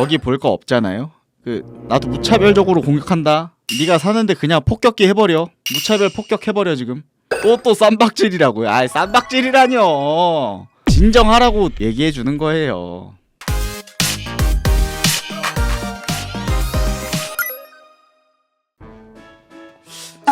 거기 볼 거 없잖아요. 그 나도 무차별적으로 공격한다. 네가 사는데 그냥 폭격기 해버려. 무차별 폭격해버려 지금. 또 또 쌈박질이라고요. 아이 쌈박질이라뇨. 진정하라고 얘기해 주는 거예요.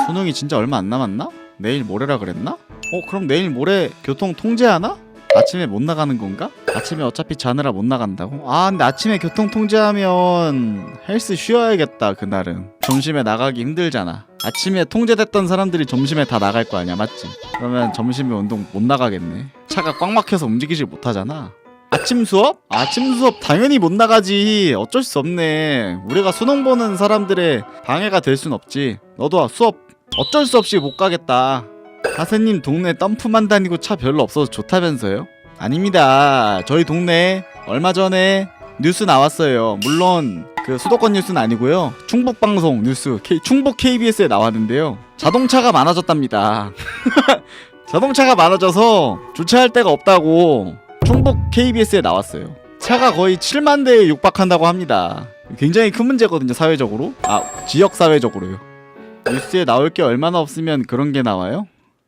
수능이 진짜 얼마 안 남았나? 내일 모레라 그랬나? 어 그럼 내일 모레 교통 통제하나? 아침에 못 나가는 건가? 아침에 어차피 자느라 못 나간다고? 아 근데 아침에 교통 통제하면 헬스 쉬어야겠다 그날은 점심에 나가기 힘들잖아 아침에 통제됐던 사람들이 점심에 다 나갈 거 아니야 맞지? 그러면 점심에 운동 못 나가겠네 차가 꽉 막혀서 움직이질 못하잖아 아침 수업? 아침 수업 당연히 못 나가지 어쩔 수 없네 우리가 수능 보는 사람들의 방해가 될 순 없지 너도 수업 어쩔 수 없이 못 가겠다 하세님 동네 덤프만 다니고 차 별로 없어서 좋다면서요? 아닙니다. 저희 동네 얼마 전에 뉴스 나왔어요. 물론 그 수도권 뉴스는 아니고요. 충북 방송 뉴스 K, 충북 KBS에 나왔는데요. 자동차가 많아졌답니다. 자동차가 많아져서 주차할 데가 없다고 충북 KBS에 나왔어요. 차가 거의 7만 대에 육박한다고 합니다. 굉장히 큰 문제거든요, 사회적으로. 아, 지역 사회적으로요. 뉴스에 나올 게 얼마나 없으면 그런 게 나와요?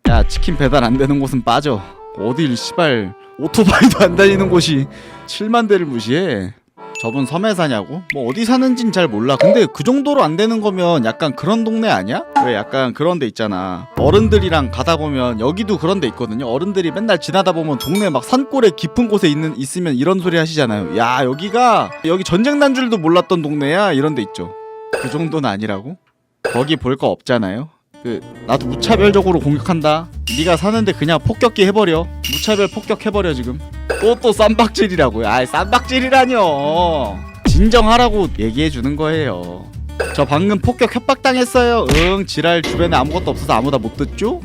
야 치킨 배달 안 되는 곳은 빠져 어딜 시발 오토바이도 안 다니는 곳이 7만 대를 무시해? 저분 섬에 사냐고? 뭐 어디 사는진 잘 몰라. 근데 그 정도로 안 되는 거면 약간 그런 동네 아니야? 왜 약간 그런 데 있잖아. 어른들이랑 가다 보면 여기도 그런 데 있거든요. 어른들이 맨날 지나다 보면 동네 막 산골에 깊은 곳에 있는 있으면 이런 소리 하시잖아요. 야 여기가 여기 전쟁 난 줄도 몰랐던 동네야. 이런 데 있죠. 그 정도는 아니라고? 거기 볼 거 없잖아요 그 나도 무차별적으로 공격한다. 네가 사는데 그냥 폭격기 해버려. 무차별 폭격해버려 지금. 또 또 쌈박질이라고요. 아이 쌈박질이라뇨. 진정하라고 얘기해 주는 거예요. 저 방금 폭격 협박당했어요. 응 지랄 주변에 아무것도 없어서 아무나 못 듣죠?